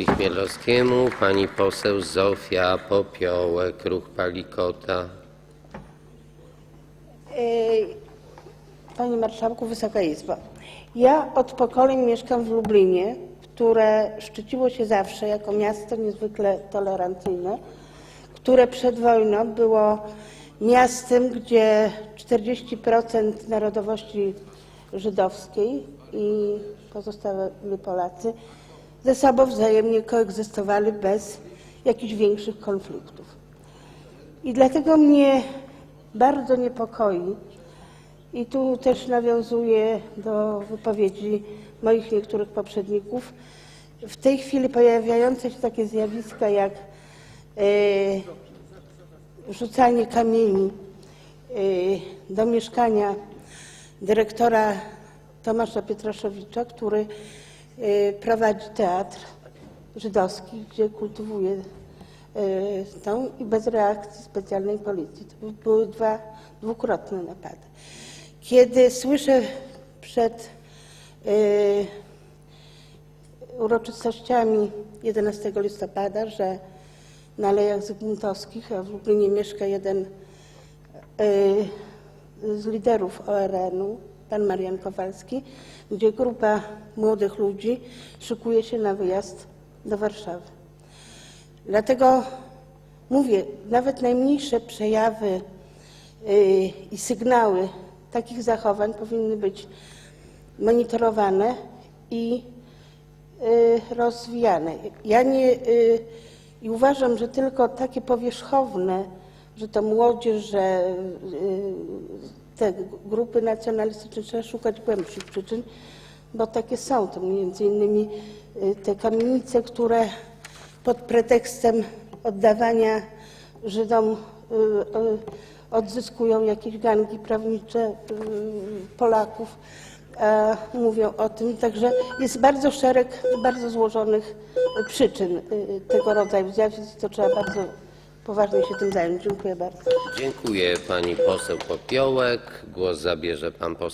posłowi Chmielowskiemu. Pani poseł Zofia Popiołek, Ruch Palikota. Panie Marszałku, Wysoka Izbo. Ja od pokoleń mieszkam w Lublinie, które szczyciło się zawsze jako miasto niezwykle tolerancyjne, które przed wojną było miastem, gdzie 40% narodowości żydowskiej i pozostali Polacy ze sobą wzajemnie koegzystowali bez jakichś większych konfliktów. I dlatego mnie bardzo niepokoi, i tu też nawiązuję do wypowiedzi moich niektórych poprzedników, w tej chwili pojawiające się takie zjawiska jak e, rzucanie kamieni e, do mieszkania dyrektora Tomasza Pietraszowicza, który prowadzi teatr żydowski, gdzie kultywuje e, tą i bez reakcji specjalnej policji. To były dwa dwukrotne napady. Kiedy słyszę przed e, uroczystościami 11 listopada, że na Alejach Zygmuntowskich, a w Lublinie mieszka jeden z liderów ORN-u, pan Marian Kowalski, gdzie grupa młodych ludzi szykuje się na wyjazd do Warszawy. Dlatego mówię, nawet najmniejsze przejawy y, i sygnały takich zachowań powinny być monitorowane i y, rozwijane. Ja nie y, i uważam, że tylko takie powierzchowne, że to młodzież, że y, te grupy nacjonalistyczne trzeba szukać głębszych przyczyn, bo takie są. To między innymi y, te kamienice, które pod pretekstem oddawania Żydom y, odzyskują jakieś gangi prawnicze Polaków, mówią o tym. Także jest bardzo szereg bardzo złożonych przyczyn tego rodzaju zjawisk to trzeba bardzo poważnie się tym zająć. Dziękuję bardzo. Dziękuję pani poseł Popiołek. Głos zabierze pan poseł.